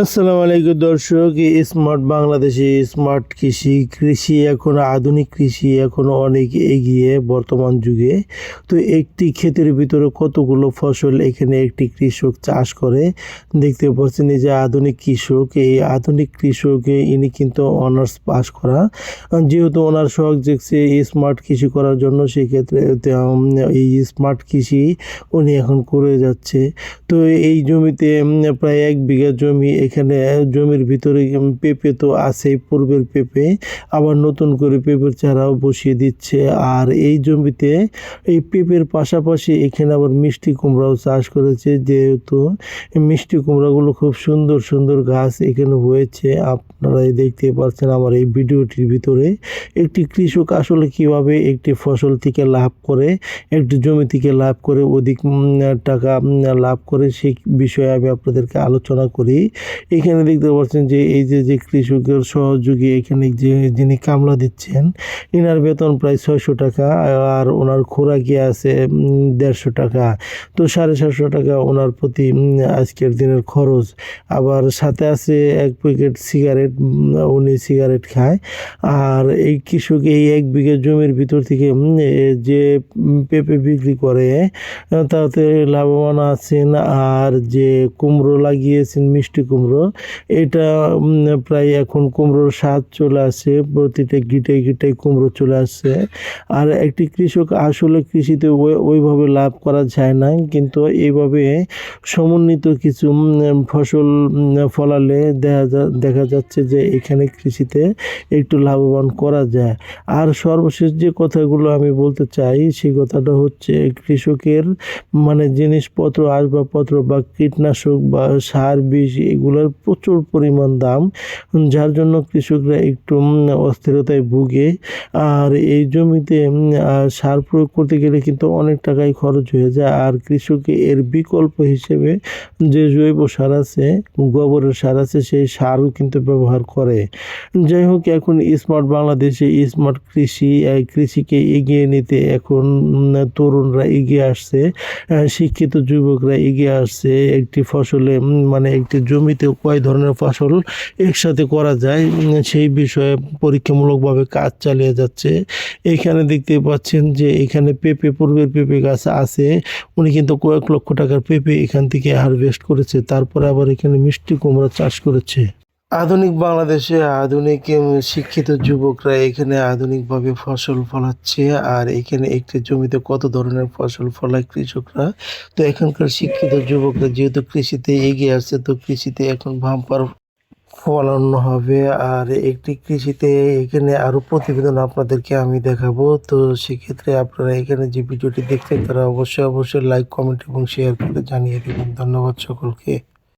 আসসালামু আলাইকুম দর্শক স্মার্ট বাংলাদেশে স্মার্ট কৃষি কৃষি এখন আধুনিক কৃষি, এখন অনেক এগিয়ে বর্তমান যুগে। তো একটি ক্ষেতের ভিতরে কতগুলো ফসল এখানে একটি কৃষক চাষ করে? দেখতে পাচ্ছেন যে আধুনিক কৃষক, এই আধুনিক কৃষক ইনি কিন্তু অনার্স পাস করা। যেহেতু ওনার শখ দেখছে স্মার্ট কৃষি করার জন্য সেক্ষেত্রে এই স্মার্ট কৃষি উনি এখন করে যাচ্ছে। তো এই জমিতে প্রায় এক বিঘা জমি এখানে জমির ভিতরে পেঁপে তো আছেই, পূর্বের পেঁপে, আবার নতুন করে পেঁপের চারাও বসিয়ে দিচ্ছে। আর এই জমিতে এই পেঁপের পাশাপাশি এখানে আবার মিষ্টি কুমড়াও চাষ করেছে, যেহেতু মিষ্টি কুমড়াগুলো খুব সুন্দর সুন্দর গাছ এখানে হয়েছে। আপনারাই দেখতে পাচ্ছেন আমার এই ভিডিওটির ভিতরে একটি কৃষক আসলে কীভাবে একটি ফসল থেকে লাভ করে, একটি জমি থেকে লাভ করে, অধিক টাকা লাভ করে সেই বিষয়ে আমি আপনাদেরকে আলোচনা করি। এখানে দেখতে পাচ্ছেন যে এই যে যে কৃষকের সহযোগী এখানে যে, যিনি কামলা দিচ্ছেন ইনার বেতন প্রায় ছয়শো টাকা, আর ওনার খোরাকি আছে দেড়শো টাকা। তো সাড়ে সাতশো টাকা ওনার প্রতি আজকের দিনের খরচ। আবার সাথে আছে এক প্যাকেট সিগারেট উনি সিগারেট খায়। আর এই কৃষক এই এক বিঘে জমির ভিতর থেকে যে পেঁপে বিক্রি করে, তাতে লাভবান আছেন। আর যে কুমড়ো লাগিয়েছেন, মিষ্টি কুমড়ো এটা প্রায় এখন কুমড়োর স্বাদ চলে আসে, প্রতিটা গিটে গিটে কুমড়ো চলে আসছে আর একটি কৃষক আসলে কৃষিতে ওই- ওইভাবে লাভ করা যায় না, কিন্তু এইভাবে সমন্বিত কিছু ফসল ফলালে দেখা যা- দেখা যাচ্ছে যে এখানে কৃষিতে একটু লাভবান করা যায়। আর সর্বশেষ যে কথাগুলো আমি বলতে চাই, সেই কথাটা হচ্ছে কৃষকের মানে জিনিসপত্র, আসবাবপত্র বা কীটনাশক বা সার বিষ এগুলোর প্রচুর পরিমাণ দাম, যার জন্য কৃষকরা একটু অস্থিরতায় ভুগে। আর এই জমিতে সার প্রয়োগ করতে গেলে কিন্তু অনেক টাকাই খরচ হয়ে যায়। আর কৃষকে এর বিকল্প হিসেবে যে জৈব সার আছে, গোবরের সার আছে, সেই সারও কিন্তু ব্যবহার করে। যাই হোক, এখন স্মার্ট বাংলাদেশে স্মার্ট কৃষি কৃষিকে এগিয়ে নিতে এখন তরুণরা এগিয়ে আসছে। শিক্ষিত যুবকরা এগিয়ে আসছে। একটি ফসলে মানে একটি জমিতে কয় ধরনের ফসল একসাথে করা যায় সেই বিষয়ে পরীক্ষামূলকভাবে কাজ চালিয়ে যাচ্ছে। এখানে দেখতে পাচ্ছেন যে এখানে পেঁপে, পূর্বের পেঁপে গাছ আছে, উনি কিন্তু কয়েক লক্ষ টাকার পেঁপে এখান থেকে হারভেস্ট করেছে, তারপরে আবার এখানে মিষ্টি কুমড়া চাষ করেছে। আধুনিক বাংলাদেশে আধুনিক শিক্ষিত যুবকরা এখানে আধুনিকভাবে ফসল ফলাচ্ছে। আর এখানে একটি জমিতে কত ধরনের ফসল ফলায় কৃষকরা? তো এখানকার শিক্ষিত যুবকরা যেহেতু কৃষিতে এগিয়ে আসছে, তো কৃষিতে এখন ভাম্পার ফলানো হবে। আর একটি কৃষিতে এখানে আরও প্রতিবেদন আপনাদেরকে আমি দেখাবো। তো সেক্ষেত্রে আপনারা এখানে যে ভিডিওটি দেখছেন, তারা অবশ্যই অবশ্যই লাইক কমেন্ট এবং শেয়ার করে জানিয়ে দেবেন। ধন্যবাদ সকলকে।